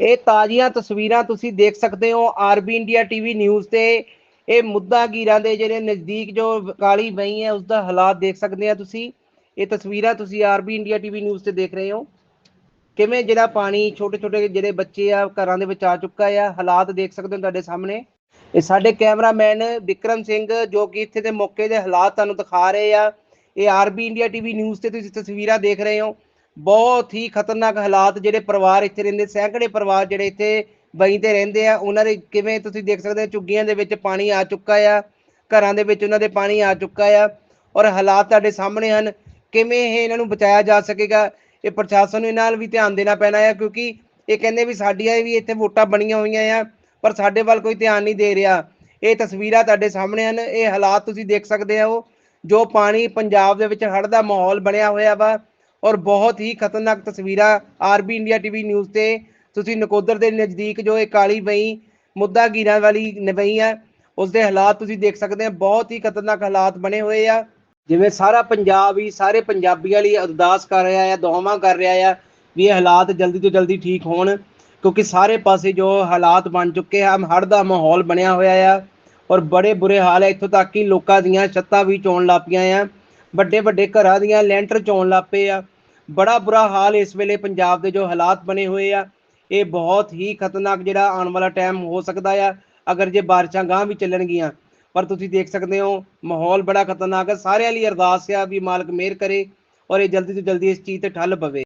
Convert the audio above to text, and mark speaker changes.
Speaker 1: ਇਹ ਤਾਜ਼ੀਆਂ ਤਸਵੀਰਾਂ ਤੁਸੀਂ ਦੇਖ ਸਕਦੇ ਹੋ ਆਰਬੀ ਇੰਡੀਆ ਟੀਵੀ ਨਿਊਜ਼ ਤੇ। ਇਹ ਮੁੱਦਾ ਗੀਰਾਂ ਦੇ ਜਿਹੜੇ ਨਜ਼ਦੀਕ ਜੋ ਕਾਲੀ ਬਈ ਹੈ ਉਸ ਦਾ ਹਾਲਾਤ ਦੇਖ ਸਕਦੇ ਆ ਤੁਸੀਂ। ਇਹ ਤਸਵੀਰਾਂ ਤੁਸੀਂ ਆਰਬੀ ਇੰਡੀਆ ਟੀਵੀ ਨਿਊਜ਼ ਤੇ ਦੇਖ ਰਹੇ ਹੋ। ਕਿਵੇਂ ਜਿਹੜਾ ਪਾਣੀ ਛੋਟੇ ਛੋਟੇ ਜਿਹੜੇ ਬੱਚੇ ਆ, ਘਰਾਂ ਦੇ ਵਿੱਚ ਆ ਚੁੱਕਾ ਆ, ਹਾਲਾਤ ਦੇਖ ਸਕਦੇ ਹੋ ਤੁਹਾਡੇ ਸਾਹਮਣੇ। ਇਹ ਸਾਡੇ ਕੈਮਰਾਮੈਨ ਵਿਕਰਮ ਸਿੰਘ ਜੋ ਕਿ ਇੱਥੇ ਦੇ ਮੌਕੇ ਦੇ ਹਾਲਾਤ ਤੁਹਾਨੂੰ ਦਿਖਾ ਰਹੇ ਆ। ਇਹ ਆਰਬੀ ਇੰਡੀਆ ਟੀਵੀ ਨਿਊਜ਼ ਤੇ ਤੁਸੀਂ ਤਸਵੀਰਾਂ ਦੇਖ ਰਹੇ ਹੋ। ਬਹੁਤ ਹੀ ਖਤਰਨਾਕ ਹਾਲਾਤ ਜਿਹੜੇ ਪਰਿਵਾਰ ਇੱਥੇ ਰਹਿੰਦੇ, ਸੈਂਕੜੇ ਪਰਿਵਾਰ ਜਿਹੜੇ ਇੱਥੇ ਬਈ ਤੇ ਰਹਿੰਦੇ ਆ। ਉਹਨਾਂ ਦੇ ਕਿਵੇਂ ਤੁਸੀਂ ਦੇਖ ਸਕਦੇ ਹੋ, ਝੁੱਗੀਆਂ ਦੇ ਵਿੱਚ ਪਾਣੀ ਆ ਚੁੱਕਾ ਆ, ਘਰਾਂ ਦੇ ਵਿੱਚ ਉਹਨਾਂ ਦੇ ਪਾਣੀ ਆ ਚੁੱਕਾ ਆ ਔਰ ਹਾਲਾਤ ਤੁਹਾਡੇ ਸਾਹਮਣੇ ਹਨ। ਕਿਵੇਂ ਇਹ ਇਹਨਾਂ ਨੂੰ ਬਚਾਇਆ ਜਾ ਸਕੇਗਾ, ਇਹ ਪ੍ਰਸ਼ਾਸਨ ਨੂੰ ਇਹਨਾਂ ਨਾਲ ਵੀ ਧਿਆਨ ਦੇਣਾ ਪੈਣਾ ਹੈ ਕਿਉਂਕਿ ਇਹ ਕਹਿੰਦੇ ਵੀ ਸਾਡੀਆਂ ਵੀ ਇੱਥੇ ਵੋਟਾਂ ਬਣੀਆਂ ਹੋਈਆਂ ਆ, ਪਰ ਸਾਡੇ ਵੱਲ ਕੋਈ ਧਿਆਨ ਨਹੀਂ ਦੇ ਰਿਹਾ। ਇਹ ਤਸਵੀਰਾਂ ਤੁਹਾਡੇ ਸਾਹਮਣੇ ਹਨ, ਇਹ ਹਾਲਾਤ ਤੁਸੀਂ ਦੇਖ ਸਕਦੇ ਹੋ, ਜੋ ਪਾਣੀ ਪੰਜਾਬ ਦੇ ਵਿੱਚ ਹੜ੍ਹ ਦਾ ਮਾਹੌਲ ਬਣਿਆ ਹੋਇਆ ਵਾ। ਔਰ ਬਹੁਤ ਹੀ ਖਤਰਨਾਕ ਤਸਵੀਰਾਂ ਆਰਬੀ ਇੰਡੀਆ ਟੀਵੀ ਨਿਊਜ਼ ਤੇ ਤੁਸੀਂ ਨਕੋਦਰ ਦੇ ਨਜ਼ਦੀਕ ਜੋ ਇਹ ਕਾਲੀ ਬਈ ਮੁੱਦਾ ਗੀਰਾਂ ਵਾਲੀ ਨਵਈ ਹੈ ਉਸ ਦੇ ਹਾਲਾਤ ਤੁਸੀਂ ਦੇਖ ਸਕਦੇ ਹੋ ਬਹੁਤ ਹੀ ਖਤਰਨਾਕ ਹਾਲਾਤ ਬਣੇ ਹੋਏ ਆ। ਜਿਵੇਂ ਸਾਰਾ ਪੰਜਾਬ ਹੀ, ਸਾਰੇ ਪੰਜਾਬੀਆਂ ਲਈ ਅਰਦਾਸ ਕਰ ਰਿਹਾ ਆ, ਦੁਆਵਾਂ ਕਰ ਰਿਹਾ ਆ ਵੀ ਇਹ ਹਾਲਾਤ ਜਲਦੀ ਤੋਂ ਜਲਦੀ ਠੀਕ ਹੋਣ, ਕਿਉਂਕਿ ਸਾਰੇ ਪਾਸੇ ਜੋ ਹਾਲਾਤ ਬਣ ਚੁੱਕੇ ਹਨ ਹੜ੍ਹ ਦਾ ਮਾਹੌਲ ਬਣਿਆ ਹੋਇਆ ਆ। ਔਰ ਬੜੇ ਬੁਰੇ ਹਾਲ ਹੈ ਇੱਥੋਂ ਤੱਕ ਕਿ ਲੋਕਾਂ ਦੀਆਂ ਛੱਤਾਂ ਵੀ ਚੋਣ ਲੱਪੀਆਂ ਆ। ਵੱਡੇ ਵੱਡੇ ਘਰਾਂ ਦੀਆਂ ਲੈਂਟਰ ਚੋਣ ਲੱਪੇ ਆ। ਬੜਾ ਬੁਰਾ ਹਾਲ ਇਸ ਵੇਲੇ ਪੰਜਾਬ ਦੇ ਜੋ ਹਾਲਾਤ ਬਣੇ ਹੋਏ ਆ। ਇਹ ਬਹੁਤ ਹੀ ਖਤਰਨਾਕ ਜਿਹੜਾ ਆਉਣ ਵਾਲਾ ਟਾਈਮ ਹੋ ਸਕਦਾ ਆ, ਅਗਰ ਜੇ ਬਾਰਿਸ਼ਾਂ ਗਾਂ ਵੀ ਚੱਲਣਗੀਆਂ। ਪਰ ਤੁਸੀਂ ਦੇਖ ਸਕਦੇ ਹੋ, ਮਾਹੌਲ ਬੜਾ ਖਤਰਨਾਕ ਹੈ ਸਾਰਿਆਂ ਲਈ ਅਰਦਾਸ ਆ ਵੀ ਮਾਲਕ ਮਿਹਰ ਕਰੇ ਔਰ ਇਹ ਜਲਦੀ ਤੋਂ ਜਲਦੀ ਇਸ ਚੀਜ਼ ਤੇ ਠੱਲ ਪਵੇ।